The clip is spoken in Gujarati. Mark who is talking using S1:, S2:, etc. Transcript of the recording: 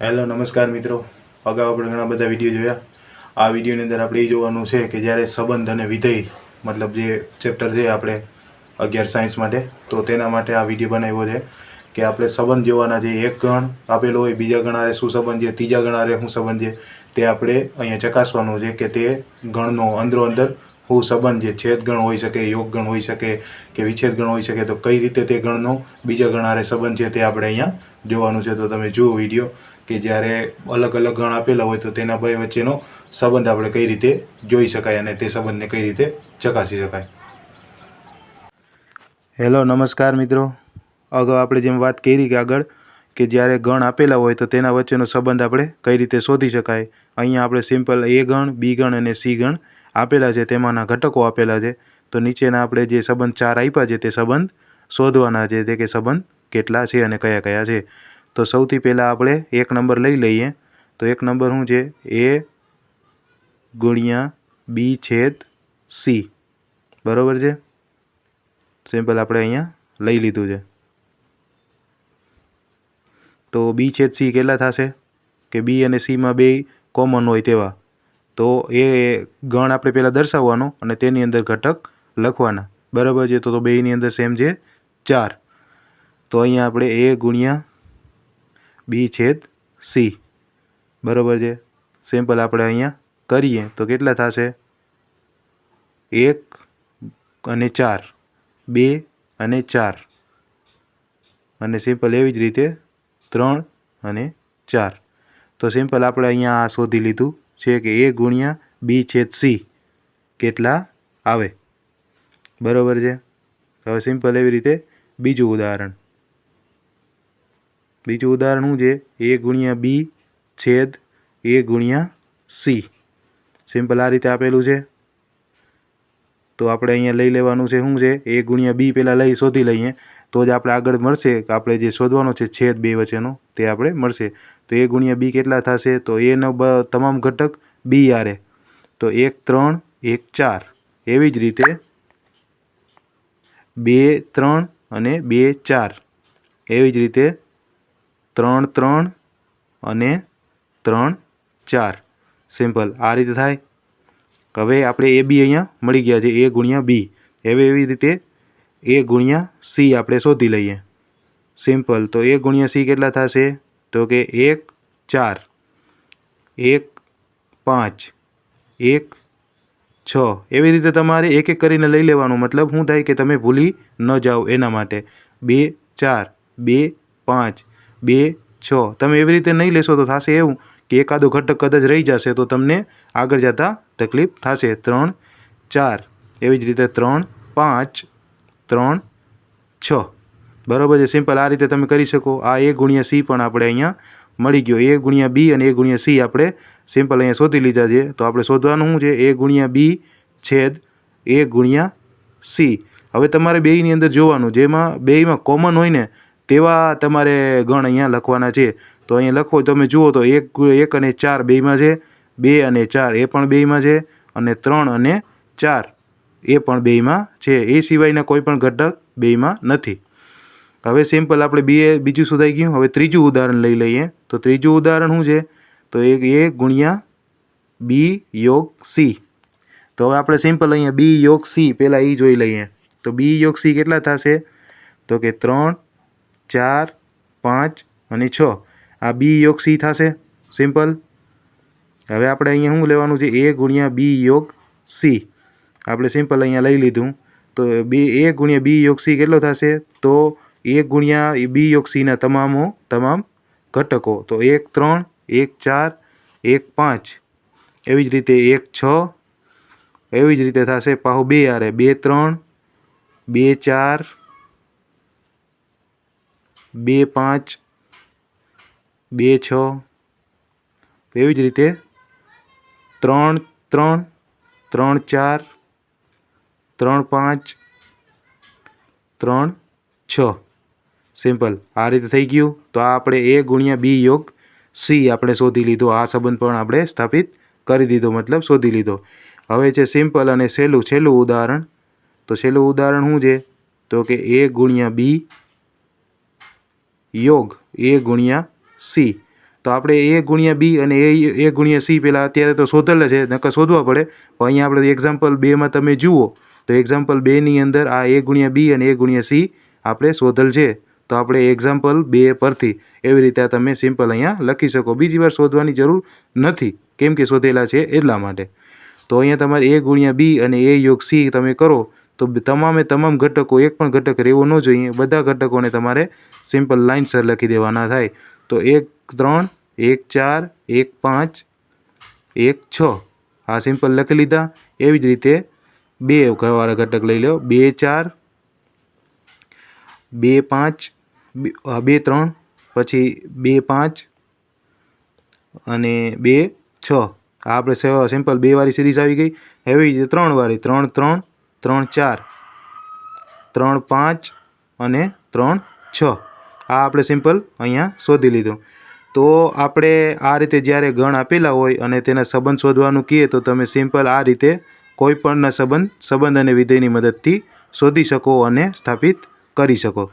S1: હેલો, નમસ્કાર મિત્રો. અગાઉ આપણે ઘણા બધા વીડિયો જોયા. આ વિડીયોની અંદર આપણે એ જોવાનું છે કે જ્યારે સંબંધ અને વિધેય, મતલબ જે ચેપ્ટર છે આપણે અગિયાર સાયન્સ માટે, તો તેના માટે આ વીડિયો બનાવ્યો છે કે આપણે સંબંધ જોવાના છે એક ગણ આપેલો હોય, બીજા ગણારે શું સંબંધ છે, ત્રીજા ગણારે શું સંબંધ છે, તે આપણે અહીંયા ચકાસવાનું છે કે તે ગણનો અંદરો અંદર હું સંબંધ છે છેદ ગણ હોઈ શકે, યોગ ગણ હોઈ શકે કે વિચ્છેદ ગણ હોઈ શકે, તો કઈ રીતે તે ગણનો બીજા ગણારે સંબંધ છે તે આપણે અહીંયા જોવાનું છે. તો તમે જુઓ વીડિયો. કે જ્યારે અલગ અલગ ગણ આપેલા હોય તો તેના બે વચ્ચેનો સંબંધ આપણે કઈ રીતે જોઈ શકાય અને તે સંબંધને કઈ રીતે ચકાસી શકાય. હેલો નમસ્કાર મિત્રો. અગાઉ આપણે જેમ વાત કરી કે આગળ કે જ્યારે ગણ આપેલા હોય તો તેના વચ્ચેનો સંબંધ આપણે કઈ રીતે શોધી શકાય. અહીંયા આપણે સિમ્પલ એ ગણ બી ગણ અને સી ગણ આપેલા છે, તેમાંના ઘટકો આપેલા છે. તો નીચેના આપણે જે સંબંધ ચાર આપ્યા છે તે સંબંધ શોધવાના છે, તે કે સંબંધ કેટલા છે અને કયા કયા છે. તો સૌથી પહેલાં આપણે એક નંબર લઈ લઈએ. તો એક નંબર શું છે? એ ગુણ્યા બી છેદ સી. બરાબર છે? સિમ્પલ આપણે અહીંયા લઈ લીધું છે. તો બી છેદ સી કેટલા થશે? કે બી અને સીમાં બે કોમન હોય તેવા. તો એ ગણ આપણે પહેલાં દર્શાવવાનો અને તેની અંદર ઘટક લખવાના. બરાબર છે? તો બેની અંદર સેમ છે ચાર. તો અહીંયા આપણે એ ગુણ્યા બી છેદ સી. બરાબર છે? સિમ્પલ આપણે અહીંયા કરીએ તો કેટલા થશે? એક અને ચાર. બે અને ચાર. અને સિમ્પલ એવી જ રીતે ત્રણ અને ચાર. તો સિમ્પલ આપણે અહીંયા આ શોધી લીધું છે કે એ ગુણ્યા બી છેદ સી કેટલા આવે? બરાબર છે? હવે સિમ્પલ એવી રીતે બીજું ઉદાહરણ. બીજું ઉદાહરણ શું છે? એ ગુણ્યા બી છેદ એ ગુણ્યા સી સિમ્પલ આ રીતે આપેલું છે. તો આપણે અહીંયા લઈ લેવાનું છે શું છે? એ ગુણ્યા બી પહેલાં લઈ, શોધી લઈએ. તો જ આપણે આગળ મળશે કે આપણે જે શોધવાનો છે છેદ બે વચ્ચેનો, તે આપણે મળશે. તો એ ગુણ્યા બી કેટલા થશે? તો એનો તમામ ઘટક બી આરે. તો એક, ત્રણ, એક, ચાર. એવી જ રીતે બે, ત્રણ અને બે, ચાર. એવી જ રીતે ત્રણ ત્રણ અને ત્રણ ચાર. સિમ્પલ આ રીતે થાય. હવે આપણે એ બી અહીંયા મળી ગયા છે. એ ગુણ્યા બી. હવે એવી રીતે એ ગુણ્યા સી આપણે શોધી લઈએ. સિમ્પલ તો એ ગુણ્યા સી કેટલા થશે? તો કે એક ચાર. એક પાંચ. એક છ. એવી રીતે તમારે એક એક કરીને લઈ લેવાનું મતલબ શું થાય કે તમે ભૂલી ન જાઓ એના માટે. બે ચાર. બે પાંચ. બે, છ. તમે એવી રીતે નહીં લેશો તો થશે એવું કે એકાદો ઘટક કદાચ રહી જશે તો તમને આગળ જતાં તકલીફ થશે. ત્રણ, ચાર. એવી જ રીતે ત્રણ, પાંચ, ત્રણ, છ. બરાબર છે? સિમ્પલ આ રીતે તમે કરી શકો. આ એ ગુણ્યા સી પણ આપણે અહીંયા મળી ગયો. એ ગુણ્યા બી અને એ ગુણ્યા સી આપણે સિમ્પલ અહીંયા શોધી લીધા છે. તો આપણે શોધવાનું શું છે? એ ગુણ્યા બી છેદ એ ગુણ્યા સી. હવે તમારે બેયની અંદર જોવાનું. જેમાં બેયમાં કોમન હોય ને તેવા તમારે ગણ અહીંયા લખવાના છે. તો અહીંયા લખો, તમે જુઓ તો એક એક અને ચાર બેમાં છે. બે અને ચાર એ પણ બેમાં છે અને ત્રણ અને ચાર એ પણ બેમાં છે. એ સિવાયના કોઈ પણ ઘટક બેમાં નથી. હવે સિમ્પલ આપણે બે, બીજું શોધાઈ ગયું. હવે ત્રીજું ઉદાહરણ લઈ લઈએ. તો ત્રીજું ઉદાહરણ શું છે? તો એક, એ ગુણ્યા બી યોગ સી તો હવે આપણે સિમ્પલ અહીંયા બી યોગ સી પહેલાં એ જોઈ લઈએ. તો બી યોગ સી કેટલા થશે? તો કે ત્રણ ચાર પાંચ અને છ. આ બી યોગ સી થશે. સિમ્પલ હવે આપણે અહીંયા શું લેવાનું છે? એ ગુણ્યા બી યોગ સી. આપણે સિમ્પલ અહીંયા લઈ લીધું. તો બી, એ ગુણ્યા બી યોગ સી કેટલો થશે? તો એ ગુણ્યા બી યોગ સીના તમામો, તમામ ઘટકો. તો એક, ત્રણ, એક, ચાર, એક, પાંચ. એવી જ રીતે એક, છ. એવી જ રીતે થશે પાહુ બે આરે. બે, ત્રણ, બે, ચાર બે પાંચ, બે છ, એવી જ રીતે ત્રણ ત્રણ ત્રણ ચાર, ત્રણ પાંચ, ત્રણ છ. સિમ્પલ. આ રીતે થઈ ગયું. તો આ આપણે એ ગુણ્યા બી યોગ સી આપણે શોધી લીધો. આ સંબંધ પણ આપણે સ્થાપિત કરી દીધો, મતલબ શોધી લીધો. હવે છે સિમ્પલ અને સહેલું છેલ્લું ઉદાહરણ. તો છેલ્લું ઉદાહરણ શું છે? તો કે એ ગુણ્યા બી યોગ, એ ગુણ્યા સી. તો આપણે એ ગુણ્યા બી અને એ એ ગુણ્યા સી પહેલાં અત્યારે તો શોધેલા છે, નકર શોધવા પડે. પણ અહીંયા આપણે એક્ઝામ્પલ બેમાં તમે જુઓ, તો એક્ઝામ્પલ બેની અંદર આ એ ગુણ્યા બી અને એ ગુણ્યા સી આપણે શોધેલ છે. તો આપણે એક્ઝામ્પલ બે પરથી એવી રીતે તમે સિમ્પલ અહીંયા લખી શકો. બીજી વાર શોધવાની જરૂર નથી, કેમ કે શોધેલા છે એટલા માટે. તો અહીંયા તમારે એ ગુણ્યા બી અને એ યોગ સી તમે કરો. તો તમામે તમામ ઘટકો, એક પણ ઘટક રહેવો ન જોઈએ. બધા ઘટકોને તમારે સિમ્પલ લાઇનસર લખી દેવાના થાય. તો એક, ત્રણ, એક, ચાર, એક, પાંચ, એક, છ. આ સિમ્પલ લખી લીધા. એવી જ રીતે બે વાળા ઘટક લઈ લો બે, ચાર, બે, પાંચ, બે- ત્રણ, પછી બે, પાંચ અને બે, છ. આ આપણે સિમ્પલ બે વાળી સિરીઝ આવી ગઈ. એવી જ રીતે ત્રણ વાળી, ત્રણ ત્રણ ત્રણ ચાર, ત્રણ પાંચ અને ત્રણ છ. આ આપણે સિમ્પલ અહીંયા શોધી લીધું. તો આપણે આ રીતે જ્યારે ગણ આપેલા હોય અને તેના સંબંધ શોધવાનું કહીએ તો તમે સિમ્પલ આ રીતે કોઈપણના સંબંધ સંબંધ અને વિધેયની મદદથી શોધી શકો અને સ્થાપિત કરી શકો.